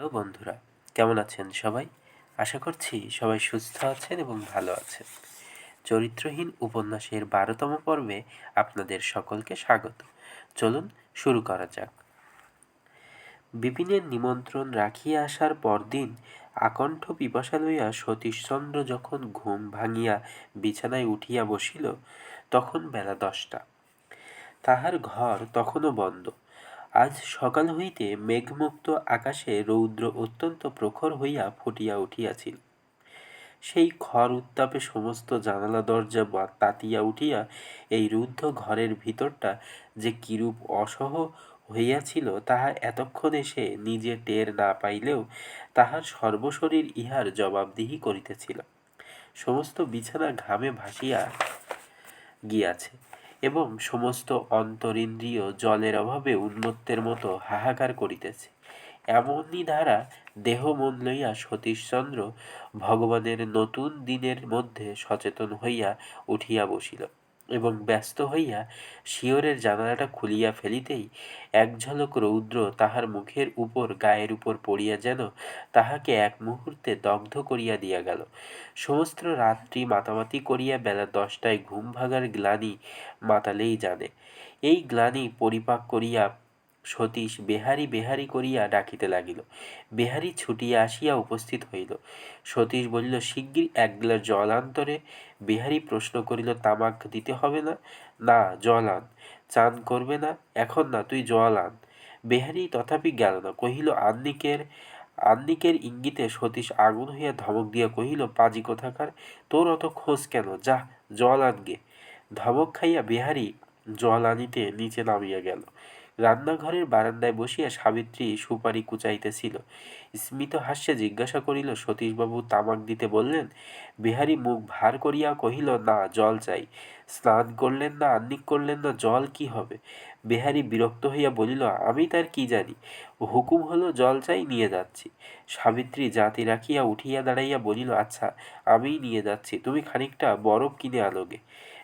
Hello বন্ধুরা, কেমন আছেন সবাই? আশা করছি সবাই সুস্থ আছেন এবং ভালো আছেন। চরিত্রহীন উপন্যাসের বারোতম পর্বে আপনাদের সকলকে স্বাগত। চলুন শুরু করা যাক। বিপিনের নিমন্ত্রণ রাখিয়া আসার পরদিন আকণ্ঠ পিপাসা লইয়া সতীশচন্দ্র যখন ঘুম ভাঙিয়া বিছানায় উঠিয়া বসিল, তখন বেলা দশটা। তাহার ঘর তখনও বন্ধ। আজ সকাল হইতে মেঘমুক্ত আকাশে রৌদ্র অত্যন্ত প্রখর হইয়া ফুটিয়া উঠিয়াছিল। সেই খর উত্তাপে সমস্ত জানালা, দরজা বা তাতিয়া উঠিয়া এই রুদ্ধ ঘরের ভিতরটা যে কিরূপ অসহ হইয়াছিল, তাহা এতক্ষণে সে নিজে টের না পাইলেও তাহার সর্বশরীর ইহার জবাবদিহি করিতেছিল। সমস্ত বিছানা ঘামে ভাসিয়া গিয়াছে। এবং সমস্ত অন্তরিন্দ্রিয় জলের অভাবে উন্মত্তের মতো হাহাকার করিতেছে। এমনই ধারা দেহ মন লইয়া সতীশচন্দ্র ভগবানের নতুন দিনের মধ্যে সচেতন হইয়া উঠিয়া বসিল। এবং ব্যস্ত হইয়া শিয়রের জানালাটা খুলিয়া ফেলিতেই এক ঝলক রৌদ্র তাহার মুখের উপর, গায়ের উপর পড়িয়া যেন তাহাকে এক মুহূর্তে দগ্ধ করিয়া দিয়া গেল। সমস্ত রাত্রি মাতামাতি করিয়া বেলা দশটায় ঘুম ভাগার গ্লানি মাতালেই জানে। এই গ্লানি পরিপাক করিয়া সতীশ বেহারি বেহারি করিয়া ডাকিতে লাগিল। বেহারি ছুটিয়া আসিয়া উপস্থিত হইল। সতীশ বলিল, শিগগির এক গ্লাস জল আন্তরে বেহারি প্রশ্ন করিল, তামাক দিতে হবে না? না, জল আন। চান করবে না? এখন না, তুই জল আন। বেহারি তথাপি গেল না। কহিল, আন্নিকের আন্নিকের ইঙ্গিতে সতীশ আগুন হইয়া ধমক দিয়া কহিল, পাজি কোথাকার? তোর অত খোঁজ কেন? যা, জল আনগে ধমক খাইয়া বিহারি জল আনিতে নিচে নামিয়া গেল। রান্নাঘরের বারান্দায় বসিয়া সাবিত্রী সুপারি কুচাইতেছিল। স্মিত হাস্যে জিজ্ঞাসা করিল, সতীশবাবু তামাক দিতে বললেন? বিহারী মুখ ভার করিয়া কহিল, না, জল চাই। স্নান করলেন না আন্নিক করলেন না, জল কি হবে? বিহারী বিরক্ত হইয়া বলিল, আমি তার কি জানি? হুকুম হলো, জল চাই, নিয়ে যাচ্ছি। সাবিত্রী জাতি রাখিয়া উঠিয়া দাঁড়াইয়া বলিল আচ্ছা আমিই নিয়ে যাচ্ছি। তুমি খানিকটা বরফ কিনে আনোগে।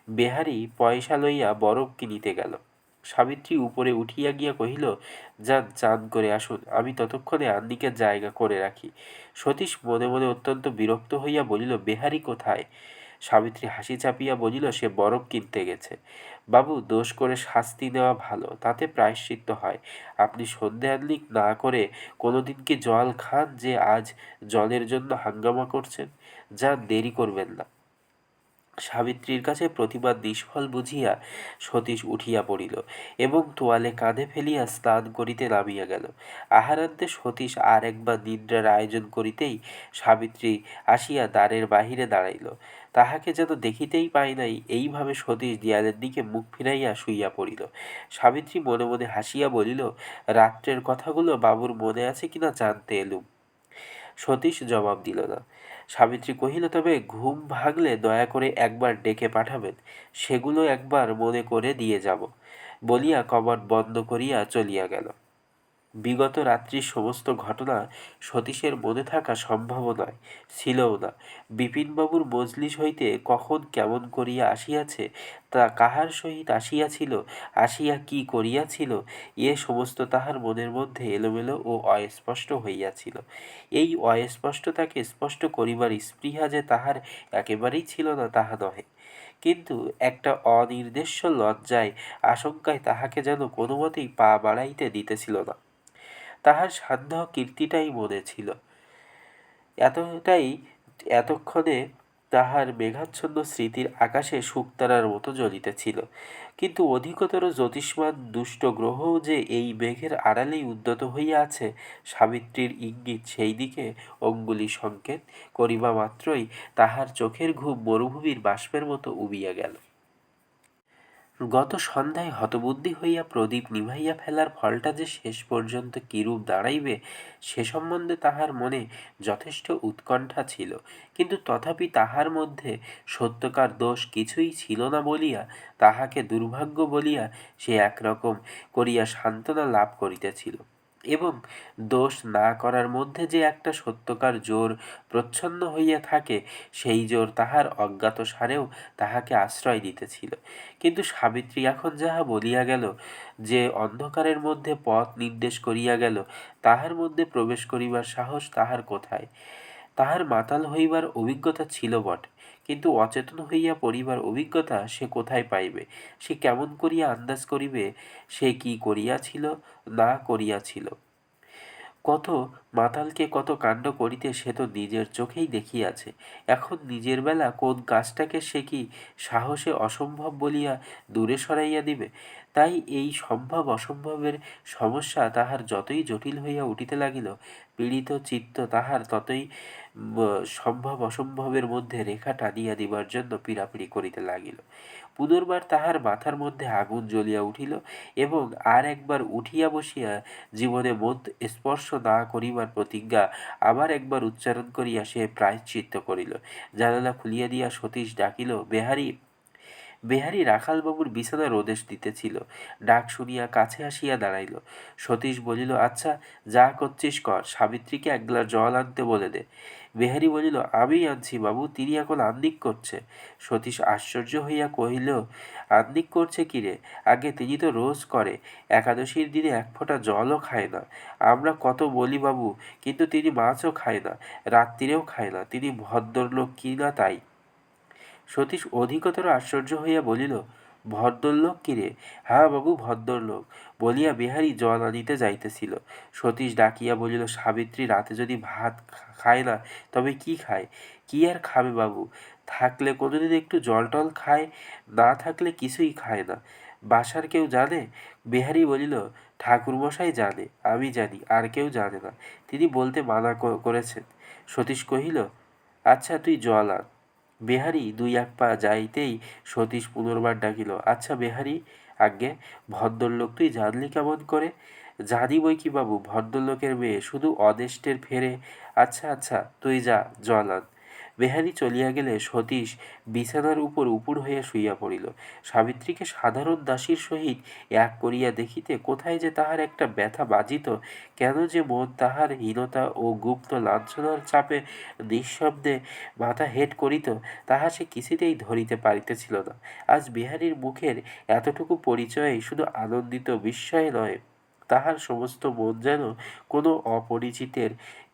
বেহারি পয়সা লইয়া বরফ কিনিতে গেল। সাবিত্রী উপরে উঠিয়া গিয়া কহিল যান চান করে আসুন, আমি ততক্ষণে আন্নিকের জায়গা করে রাখি। সতীশ মনে মনে অত্যন্ত বিরক্ত হইয়া বলিল, বেহারি কোথায়? সাবিত্রী হাসি চাপিয়া বলিল, সে বরফ কিনতে গেছে। বাবু, দোষ করে শাস্তি নেওয়া ভালো, তাতে প্রায়শ্চিত্ত হয়। আপনি সন্ধে আনলিক না করে কোনোদিন কি জল খান যে আজ জলের জন্য হাঙ্গামা করছেন? যা দেরি করবেন না। সাবিত্রীর কাছে প্রতিবাদ নিষ্ফল বুঝিয়া সতীশ উঠিয়া পড়িল এবং তোয়ালে কাঁধে ফেলিয়া স্নান করিতে নামিয়া গেল। আহারান্তে সতীশ আর একবার নিদ্রার আয়োজন করিতেই সাবিত্রী আসিয়া দ্বারের বাহিরে দাঁড়াইল। তাহাকে যেন দেখিতেই পাই নাই, এইভাবে সতীশ দেয়ালের দিকে মুখ ফিরাইয়া শুইয়া পড়িল। সাবিত্রী মনে মনে হাসিয়া বলিল, রাত্রের কথাগুলো বাবুর মনে আছে কিনা জানতে এলুম। সতীশ জবাব দিল না। সাবিত্রী কহিল, তবে ঘুম ভাগলে দয়া করে একবার ডেকে পাঠাবেন, সেগুলো একবার মনে করে দিয়ে যাব। বলিয়া কবাট বন্ধ করিয়া চলিয়া গেল। বিগত রাত্রির সমস্ত ঘটনা সতীশের মনে থাকা সম্ভব নয়, ছিলও না। বিপিনবাবুর মজলিস হইতে কখন কেমন করিয়া আসিয়াছে, তা কাহার সহিত আসিয়াছিল, আসিয়া কি করিয়াছিল, এ সমস্ত তাহার মনের মধ্যে এলোমেলো ও অস্পষ্ট হইয়াছিল। এই অস্পষ্টতাকে স্পষ্ট করিবার স্পৃহা যে তাহার একেবারেই ছিল না, তাহা নহে। কিন্তু একটা অনির্দেশ্য লজ্জায়, আশঙ্কায় তাহাকে যেন কোনোমতেই পা বাড়াইতে দিতেছিল না। তাহার সাধ্য কীর্তিটাই মনে ছিল। এতটাই, এতক্ষণে তাহার মেঘাচ্ছন্ন স্মৃতির আকাশে শুকতারার মতো জ্বলিতেছিল কিন্তু অধিকতর জ্যোতিষ্মান দুষ্ট গ্রহও যে এই মেঘের আড়ালেই উদ্যত হইয়া আছে, সাবিত্রীর ইঙ্গিত সেই দিকে অঙ্গুলি সংকেত করিবা মাত্রই তাহার চোখের ঘুম মরুভূমির বাষ্পের মতো উবিয়া গেল। গত সন্ধ্যায় হতবুদ্ধি হইয়া প্রদীপ নিভাইয়া ফেলার ফলটা যে শেষ পর্যন্ত কিরূপ দাঁড়াইবে, সে সম্বন্ধে তাহার মনে যথেষ্ট উৎকণ্ঠা ছিল। কিন্তু তথাপি তাহার মধ্যে সত্যকার দোষ কিছুই ছিল না বলিয়া, তাহাকে দুর্ভাগ্য বলিয়া সে একরকম করিয়া সান্ত্বনা লাভ করিতেছিল। এবং দোষ না করার মধ্যে যে একটা সত্যকার জোর প্রচ্ছন্ন হইয়া থাকে, সেই জোর তাহার অজ্ঞাত সারেও তাহাকে আশ্রয় দিতেছিল। কিন্তু সাবিত্রী এখন যাহা বলিয়া গেল, যে অন্ধকারের মধ্যে পথ নির্দেশ করিয়া গেল, তাহার মধ্যে প্রবেশ করিবার সাহস তাহার কোথায়? তাহার মাতাল হইবার অভিজ্ঞতা ছিল বটে। কিন্তু অচেতন হইয়া পড়িবার অভিজ্ঞতা সে কোথায় পাইবে? সে কেমন করিয়া আন্দাজ করিবে? সে কি করিয়াছিল? না করিয়াছিল। কত মাতালকে কত কাণ্ড করিতে সে তো নিজের চোখেই দেখিয়াছে। এখন নিজের বেলা কোন কাজটাকে সে কি সাহসে অসম্ভব বলিয়া দূরে সরাইয়া দিবে? তাই এই সম্ভব অসম্ভবের সমস্যা তাহার যতই জটিল হইয়া উঠিতে লাগিল, পীড়িত চিত্ত তাহার ততই সম্ভব অসম্ভবের মধ্যে রেখা টানিয়া দিবার জন্য পীড়াপিড়ি করিতে লাগিল। পুনর্বার তাহার মাথার মধ্যে আগুন জ্বলিয়া উঠিল এবং আর একবার উঠিয়া বসিয়া জীবনে মন স্পর্শ না করিবার প্রতিজ্ঞা আবার একবার উচ্চারণ করিয়া সে প্রায়শ্চিত্ত করিল। জানালা খুলিয়া দিয়া সতীশ ডাকিল, বেহারি বেহারি রাখালবাবুর বিছানা রোদেশ দিতেছিল। ডাক শুনিয়া কাছে আসিয়া দাঁড়াইল। সতীশ বলিল আচ্ছা যা করছিস কর, সাবিত্রীকে এক গ্লাস জল আনতে বলে দে। বেহারি বলিল আমি আনছি বাবু, তিনি এখন আন্দিক করছে। সতীশ আশ্চর্য হইয়া কহিল, আন্দিক করছে কিরে আগে তিনি তো রোজ করে, একাদশীর দিনে এক ফোঁটা জলও খায় না। আমরা কত বলি বাবু, কিন্তু তিনি মাছও খায় না, রাত্রিরেও খায় না, তিনি ভদ্রলোক কি না তাই? সতীশ অধিকতর আশ্চর্য হইয়া বলিল, ভদ্রলোক কিরে হ্যাঁ বাবু, ভদ্রলোক। বলিয়া বিহারী জল আনিতে যাইতেছিল। সতীশ ডাকিয়া বলিল, সাবিত্রী, রাতে যদি ভাত খায় না, তবে কি খায়? কি আর খাবে বাবু? থাকলে কোনোদিন একটু জল টল খায়, না থাকলে কিছুই খায় না। বাসার কেউ জানে? বিহারী বলিল, ঠাকুরমশাই জানে, আমি জানি, আর কেউ জানে না। তিনি বলতে মানা করেছেন। সতীশ কহিল আচ্ছা তুই জল আন। বেহারি দুই এক পা যাইতেই সতীশ পুনর্বার ডাকিল আচ্ছা বেহারি, আজ্ঞে ভদ্রলোক তুই জানলি কেমন করে? জানি বই কি বাবু? ভদ্রলোকের মেয়ে, শুধু অদেষ্টের ফেরে? আচ্ছা আচ্ছা তুই যা, জল বেহারি চলিয়া গেলে সতীশ বিছানার উপর উপুর হইয়া শুইয়া পড়িল। সাবিত্রীকে সাধারণ দাসীর সহিত এক করিয়া দেখিতে কোথায় যে তাহার একটা ব্যথা বাজিত, কেন যে মন তাহার হীনতা ও গুপ্ত লাঞ্ছনার চাপে নিঃশব্দে মাথা হেট করিত, তাহা সে কিছুতেই ধরিতে পারিতেছিল না। আজ বিহারীর মুখের এতটুকু পরিচয়ে শুধু আনন্দিত বিস্ময় নয়, তাহার সমস্ত মন যেন কোনো অপরিচিতের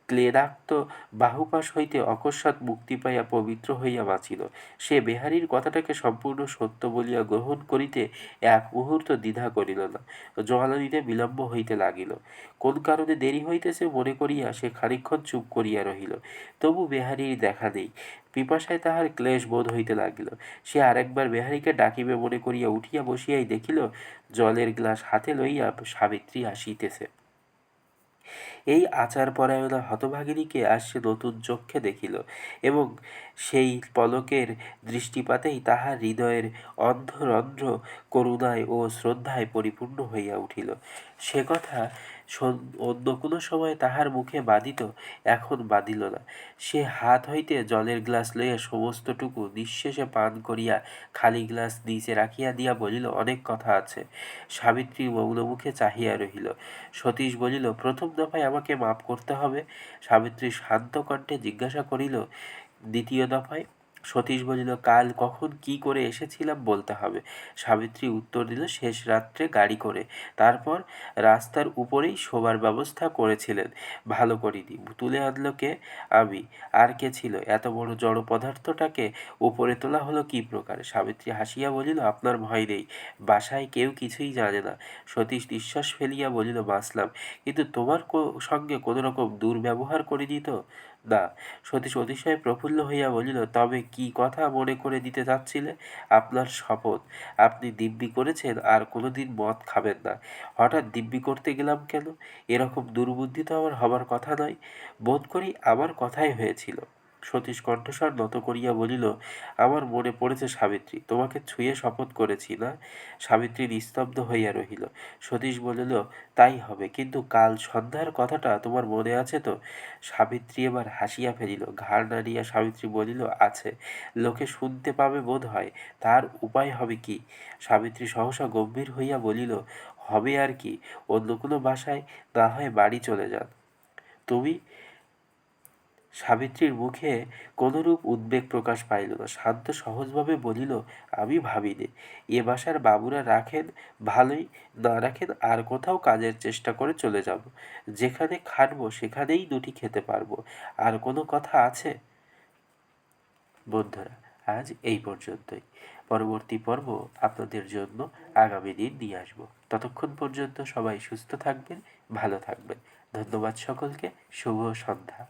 ক্লেদাক্ত বাহুপাশ হইতে অকস্মাৎ মুক্তি পাইয়া পবিত্র হইয়া বাঁচিল। সে বেহারির কথাটাকে সম্পূর্ণ সত্য বলিয়া গ্রহণ করিতে এক মুহূর্ত দ্বিধা করিল না। জলানিতে বিলম্ব হইতে লাগিল। কোন কারণে দেরি হইতেছে মনে করিয়া সে খানিক্ষণ চুপ করিয়া রহিল। তবু বেহারির দেখা নেই। পিপাসায় তাহার ক্লেশ বোধ হইতে লাগিল। সে আরেকবার বেহারিকে ডাকিবে মনে করিয়া উঠিয়া বসিয়াই দেখিল, জলের গ্লাস হাতে লইয়া সাবিত্রী আসিতেছে। এই আচার পরায়ণা হতভাগিনীকে আজ সে নতুন চক্ষে দেখিল এবং সেই পলকের দৃষ্টিপাতেই তাহার হৃদয়ের অন্ধরন্ধ্র করুণায় ও শ্রদ্ধায় পরিপূর্ণ হইয়া উঠিল। সে কথা অন্য কোনো সময় তাহার মুখে বাঁধিত, এখন বাঁধিল না। সে হাত হইতে জলের গ্লাস লইয়া সমস্তটুকু নিঃশেষে পান করিয়া খালি গ্লাস নিচে রাখিয়া দিয়া বলিল, অনেক কথা আছে সাবিত্রী মৌনমুখে চাহিয়া রহিল। সতীশ বলিল, প্রথম দফায় আমাকে মাপ করতে হবে সাবিত্রী শান্ত কণ্ঠে জিজ্ঞাসা করিল, দ্বিতীয় দফায় সতীশ বলিল, কাল কখন কি করে এসেছিলাম বলতে হবে। সাবিত্রী উত্তর দিল, শেষ রাত্রে গাড়ি করে। তারপর রাস্তার উপরেই শোবার ব্যবস্থা করেছিলেন। ভালো করিনি তুলে আনলো কে? আমি আর কে ছিল? এত বড় জড় পদার্থটাকে উপরে তোলা হলো কি প্রকার? সাবিত্রী হাসিয়া বলিল, আপনার ভয় নেই, বাসায় কেউ কিছুই জানে না। সতীশ নিঃশ্বাস ফেলিয়া বলিল, বাঁচলাম, কিন্তু তোমার সঙ্গে কোনো রকম দুর্ব্যবহার করিনি তো? না সতীশ অতিশয় প্রফুল্ল হইয়া বলিল, তবে কি কথা মনে করে দিতে যাচ্ছিলে? আপনার শপথ। আপনি দিব্যি করেছেন, আর কোনোদিন মদ খাবেন না। হঠাৎ দিব্যি করতে গেলাম কেন? এরকম দুর্বুদ্ধি তো আমার হবার কথা নয়। বোধ করি আমার কথাই হয়েছিল। সতীশ কণ্ঠস্বর নত করিয়া বলিল, আমার মনে পড়েছে সাবিত্রী, তোমাকে ছুঁয়ে শপথ করেছি না? সাবিত্রী নিস্তব্ধ হইয়া রহিল। সতীশ বলিল, তাই হবে, কিন্তু কাল সন্ধ্যার কথাটা তোমার মনে আছে তো? সাবিত্রী এবার হাসিয়া ফেলিল। ঘাড় নাড়িয়া সাবিত্রী বলিল, আছে, লোকে শুনতে পাবে বোধ হয়, তার উপায় হবে কি? সাবিত্রী সহসা গম্ভীর হইয়া বলিল, হবে আর কি, অন্য কোনো বাসায় না হয় বাড়ি চলে যান। তুমি সাবিত্রীর মুখে কোনরূপ উদ্বেগ প্রকাশ পাইল না। শান্ত সহজভাবে বলিল, আমি ভাবিনি। এ বাসার বাবুরা রাখেন ভালোই, না রাখেন আর কোথাও কাজের চেষ্টা করে চলে যাব। যেখানে খাটবো সেখানেই দুটি খেতে পারব। আর কোনো কথা আছে? বন্ধুরা, আজ এই পর্যন্তই। পরবর্তী পর্ব আপনাদের জন্য আগামী দিন নিয়ে আসব। ততক্ষণ পর্যন্ত সবাই সুস্থ থাকবেন, ভালো থাকবেন। ধন্যবাদ সকলকে। শুভ সন্ধ্যা।